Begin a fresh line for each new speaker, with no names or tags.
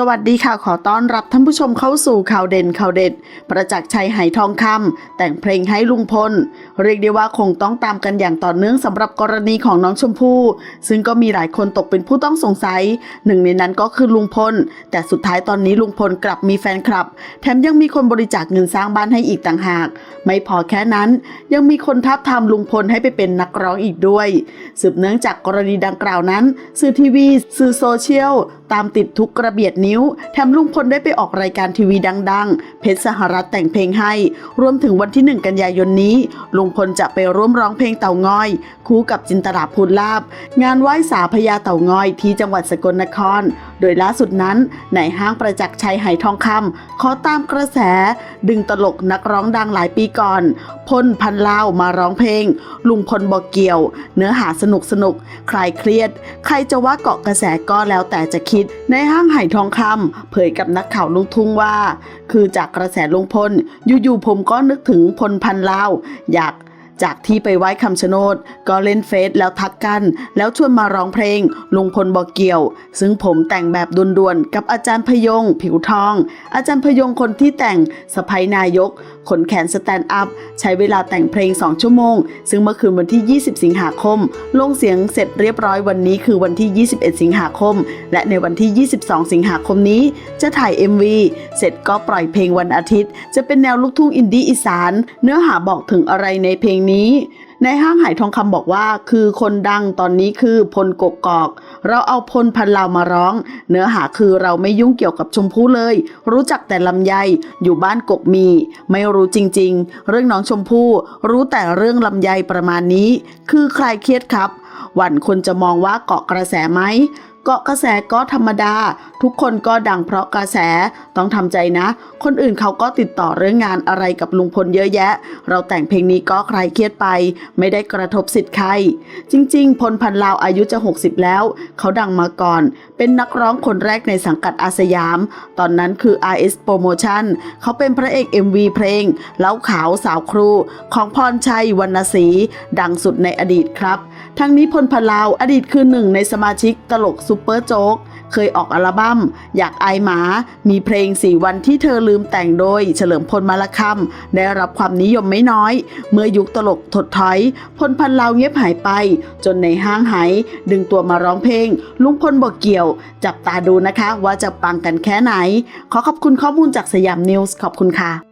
สวัสดีค่ะขอต้อนรับท่านผู้ชมเข้าสู่ข่าวเด่นข่าวเด็ด ประจักษ์ชัยไหทองคำแต่งเพลงให้ลุงพล เรียกได้ว่าคงต้องตามกันอย่างต่อเนื่องสำหรับกรณีของน้องชมพู่ ซึ่งก็มีหลายคนตกเป็นผู้ต้องสงสัย หนึ่งในนั้นก็คือลุงพล แต่สุดท้ายตอนนี้ลุงพลกลับมีแฟนคลับ แถมยังมีคนบริจาคเงินสร้างบ้านให้อีกต่างหาก ไม่พอแค่นั้น ยังมีคนทับทามลุงพลให้ไปเป็นนักร้องอีกด้วยสืบเนื่องจากกรณีดังกล่าวนั้น สื่อทีวี สื่อโซเชียลตามติดทุกกระเบียดนิ้ว แถมลุงพลได้ไปออกรายการทีวีดัง ๆ เพชรสหรัฐแต่งเพลงให้ รวมถึงวันที่ 1 กันยายนนี้ ลุงพลจะไปร่วมร้องเพลงเต่างอย คู่กับจินตลาภูลลาบ งานไหว้สาพญาเต่างอยที่จังหวัดสกลนคร โดยล่าสุดนั้นในห้างประจักษ์ชัยไหทองคำขอตามกระแส ดึงตลกนักร้องดังหลายปีก่อนพลพันลาวมาร้องเพลง ลุงพลบอกเกี่ยว เนื้อหาสนุกสนุกคลายเครียด ใครจะว่าเกาะกระแสก็แล้วแต่จะคิดในห้างไหทองคำเผยกับนักข่าวลุงทุ่งว่า คือจากกระแสลุงพลอยู่ๆผมก็นึกถึงพลพันลาว อยาก จากที่ไปไหว้คำชะโนดก็เล่นเฟซแล้วทักกัน แล้วชวนมาร้องเพลง ลุงพลบอกเกี่ยว ซึ่งผมแต่งแบบด่วนๆ กับอาจารย์พยง ผิวทอง อาจารย์พยงคนที่แต่งสะพายนายก ขนแขนสแตนด์อัพ ใช้เวลาแต่งเพลง 2 ชั่วโมง ซึ่งเมื่อคืนวันที่ 20 สิงหาคม ลงเสียงเสร็จเรียบร้อยวันนี้คือวันที่ 21 สิงหาคม และในวันที่ 22 สิงหาคมนี้ จะถ่าย MV เสร็จก็ปล่อยเพลงวันอาทิตย์ จะเป็นแนวลูกทุ่งอินดี้อีสาน เนื้อหาบอกถึงอะไรในเพลงนี้ในห้างหายทองคำบอกว่า คือคนดังตอนนี้คือพลกกกอก เราเอาพลพันลาวมาร้อง เนื้อหาคือเราไม่ยุ่งเกี่ยวกับชมพู่เลย รู้จักแต่ลำไยอยู่บ้านกกมี ไม่รู้จริง ๆ เรื่องน้องชมพู่รู้แต่เรื่องลำไยประมาณนี้ คือใครเครียดครับ หวั่นคนจะมองว่าเกาะกระแสไหม เกาะกระแสก็ธรรมดา ทุกคนก็ดังเพราะกระแสต้องทำใจนะ คนอื่นเขาก็ติดต่อเรื่องงานอะไรกับลุงพลเยอะแยะ เราแต่งเพลงนี้ก็ใครเครียดไป ไม่ได้กระทบสิทธิ์ใคร จริง ๆ พลพันลาวอายุจะ 60 แล้ว เขาดังมาก่อน เป็นนักร้องคนแรกในสังกัดอาสยาม ตอนนั้นคือ RS Promotion เขาเป็นพระเอก MV เพลงเล้าขาวสาวครู ของพรชัยวรรณศรีดังสุดในอดีตครับ ทั้งนี้พลพันลาวอดีตคือหนึ่งในสมาชิกตลกซูเปอร์โจ๊กเคยออกอัลบั้ม อยากอายหมา มีเพลงสี่วันที่เธอลืมแต่งโดย เฉลิมพลมาละคำได้รับความนิยมไม่น้อย เมื่อยุคตลกถดถอย พลพันลาวเงียบหายไป จนในห้างหาย ดึงตัวมาร้องเพลง ลุงพลบอกเกี่ยว จับตาดูนะคะว่าจะปังกันแค่ไหน ขอขอบคุณข้อมูลจากสยามนิวส์ขอบคุณค่ะ